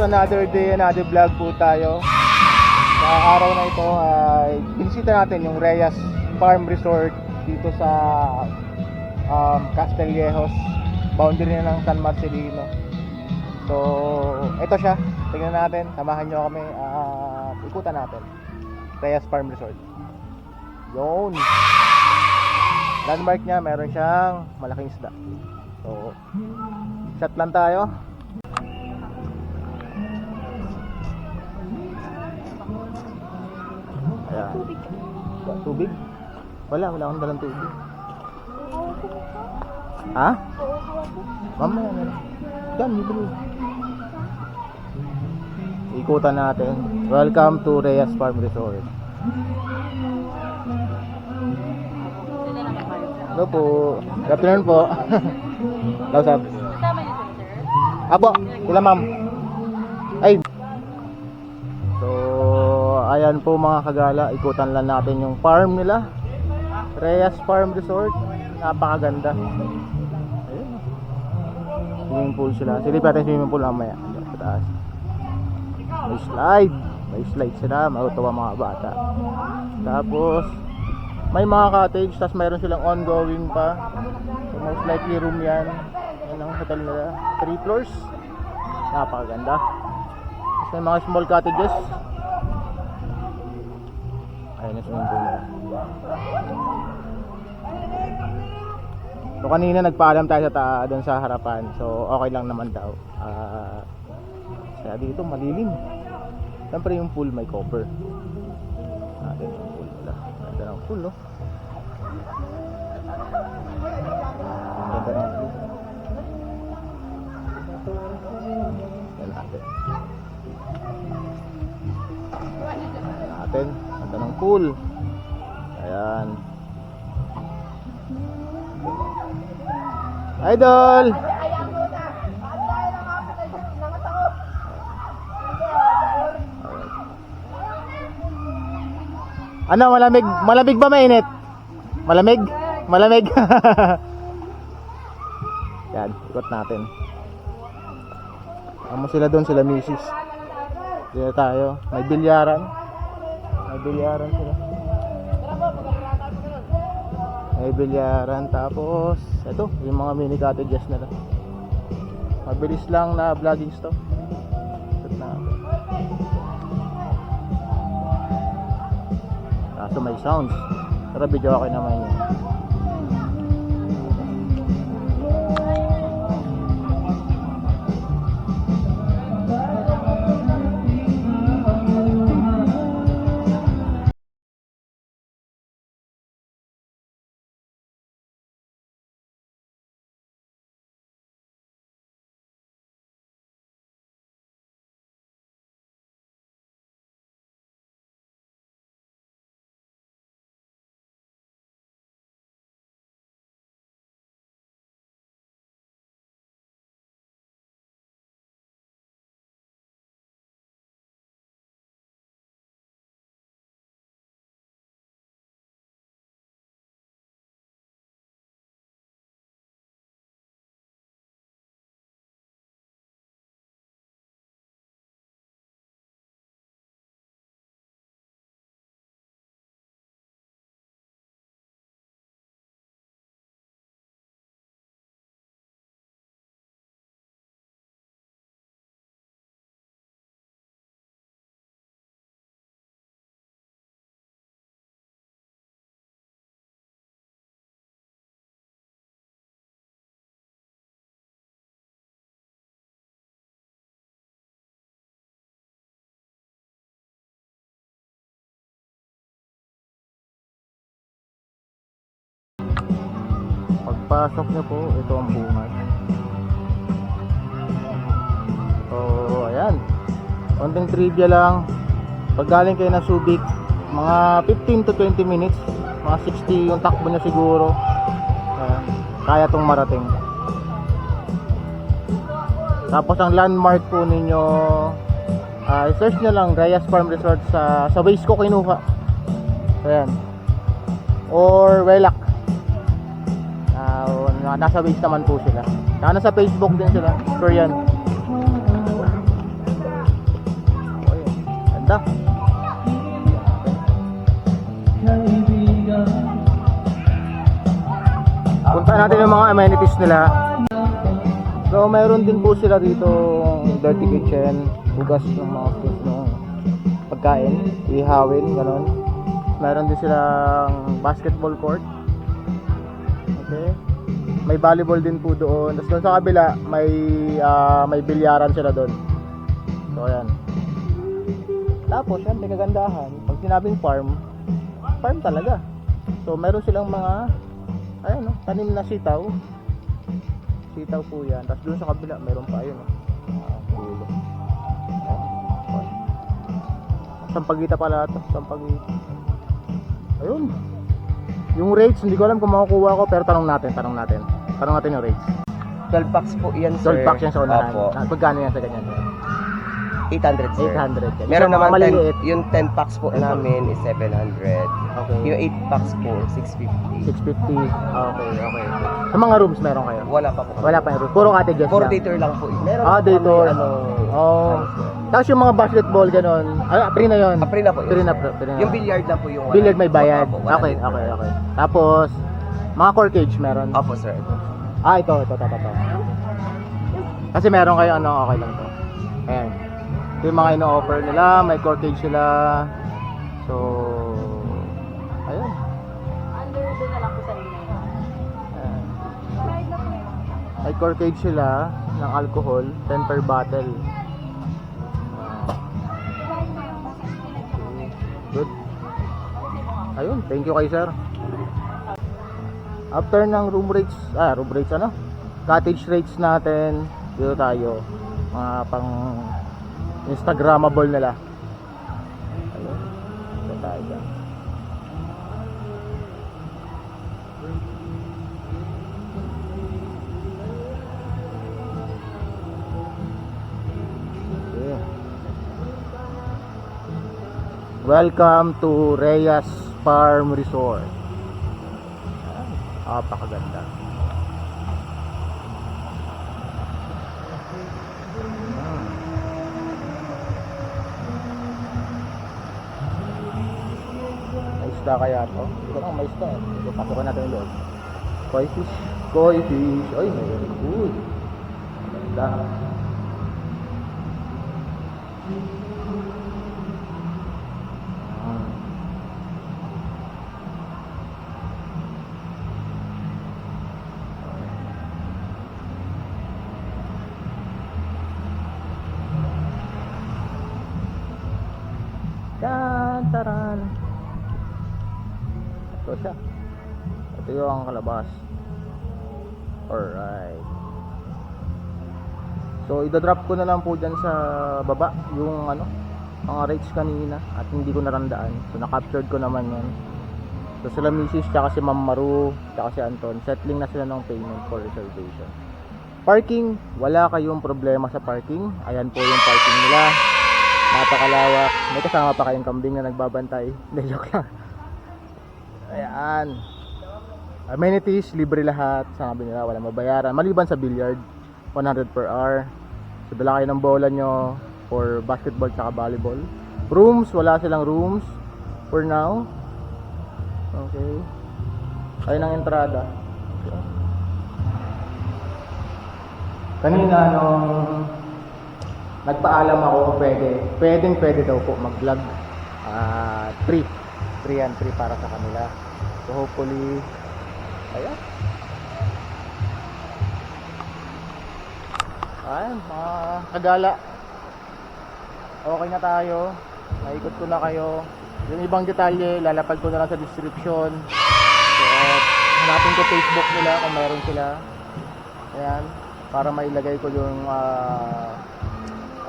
another day, another vlog po tayo. Sa araw na ito ay binisita natin yung Reyes Farm Resort dito sa um, Castillejos, boundary na ng San Marcelino. So, ito siya. Tingnan natin, samahan nyo kami at ikutan natin. Reyes Farm Resort. Yun. Landmark niya, meron siyang malaking isda. So, shot lang tayo. Ayan. Ba, tubig? Wala, wala akong dalang tubig. Ha? Mamaya na lang. Yan, bibili. Ikutan natin. Welcome to Reyes Farm Resort. Hello po. Good afternoon po. Hello, sir. Apo, sila ma'am. Ay. Ayan po mga kagala, ikutan lang natin yung farm nila. Reyes Farm Resort. Napakaganda. Ayun. Swimming pool sila. Silip natin swimming pool mamaya. Taas. May slide. May slide sila. Matutuwa mga bata. Tapos, may mga cottage. Tapos mayroon silang ongoing pa. So, most likely room yan. Yan ang hotel nila. Three floors. Napakaganda. Tapos may mga small cottages. Ayun yung swimming pool nila. So kanina nagpaalam tayo sa ta doon sa harapan. So okay lang naman daw. Ah kaya dito malilim. Siyempre yung pool may cover. Natin yung pool nila. Ganda ng pool, no? Ganda ng pool. Yan natin. Natin. Ganda ng pool. Ayan. Idol! Ano, malamig, malamig ba mainit? Malamig? Malamig? Yan, ikot natin. Amo sila doon, sila misis. Dito tayo. May bilyaran. May bilyaran sila. May. Tapos, ito, yung mga mini cottages nila. Mabilis lang na vlogging stop. Ikot natin. Kaso may sounds. Pero video okay naman yun. Pagpasok nyo po, ito ang bungad. So, ayan. Konting trivia lang. Pag galing kayo na Subic, mga 15 to 20 minutes, mga 60 yung takbo nyo siguro. Ayan. Kaya tong marating. Tapos ang landmark po ninyo, ah, search nyo lang Reyes Farm Resort sa, sa Waze ko kinuha. Ayan. Or Welak. Nasa base naman po sila. Saka nasa Facebook din sila. Sure yan. ganda. Punta natin yung mga amenities nila. So, meron din po sila dito dirty kitchen, hugas ng mga food ng pagkain, ihawin, ganon. Meron din silang basketball court. Okay. May volleyball din po doon. Tapos doon sa kabila, may ah, may bilyaran sila doon. So, ayan. Tapos, may kagandahan. Pag sinabing farm, farm talaga. So, meron silang mga, ayun, no, tanim na sitaw. Sitaw po yan. Tapos doon sa kabila, meron pa, ayun, no. Sampagita pala ito. Sampagita. Ayun. Yung rates, hindi ko alam kung makukuha ko, pero tanong natin, tanong natin. Tanong natin yung rates. 12 packs po yan, sir. 12 packs yan sa unahan. Opo. Ah, Magkano yan sa ganyan? 800, sir. 800 yan. Meron Sa mga naman maliliit. 10, yung 10 packs po namin is 700. Okay. Yung 8 packs po, 650. 650. Okay, okay. Sa mga rooms meron kayo? Wala pa po. Wala pa yung room. Puro cottages Puro lang. dater lang po. Meron Ah, po dater. Kami, ano, Oh. ano. Tapos yung mga basketball ganon. Ah, free na yun. Ah, free na po yun, Free na, sir. free na. Yung billiard lang po yung wala. Billiard may bayad. Opo, wala Okay, okay, okay. Tapos, mga core cage meron. Opo, sir. Ah, ito, ito, ito, ito. Kasi meron kayo ano, okay lang to. Ayan. Ito yung mga ino-offer nila, may core cage sila. So, ayun. Under doon na lang po sa inyo. Ayan. May core cage sila ng alcohol, 10 per bottle. Good. Ayun, thank you kay sir. After ng room rates, ah, room rates ano? Cottage rates natin, dito tayo. Mga pang Instagrammable nila. Ayun. Dito tayo dyan. Welcome to Reyes Farm Resort. Napakaganda. May isda kaya to? Ko lang may isda. eh. So, pasukan natin yung loob. Koi fish. Koi fish. Ay, very good. Ganda. Ito siya. Ito yung kalabas. Alright. So, idadrop ko na lang po dyan sa baba yung ano, mga rates kanina at hindi ko narandaan. So, na-captured ko naman yan. So, sila Mrs. tsaka si Ma'am Maru tsaka si Anton, settling na sila ng payment for reservation. Parking, wala kayong problema sa parking. Ayan po yung parking nila. Napakalawak. May kasama pa kayong kambing na nagbabantay. Hindi, joke lang. Ayan. Amenities, libre lahat. Sabi nila, wala mabayaran. Maliban sa billiard, 100 per hour. So, dala kayo ng bola nyo for basketball tsaka volleyball. Rooms, wala silang rooms for now. Okay. Ayun ang entrada. Kanina nung nagpaalam ako kung pwede, pwedeng pwede daw po mag-vlog. Ah, 3. 3 yan, 3 para sa kanila. So hopefully, ayan. Ayan, mga kagala. Okay na tayo. Naikot ko na kayo. Yung ibang detalye, lalapag ko na lang sa description. So, hanapin ko Facebook nila kung meron sila. Ayan, para mailagay ko yung ah,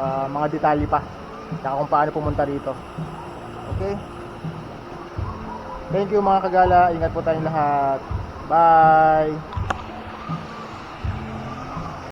ah, mga detalye pa. Tsaka kung paano pumunta dito. Okay? Thank you mga kagala. Ingat po tayong lahat. Bye!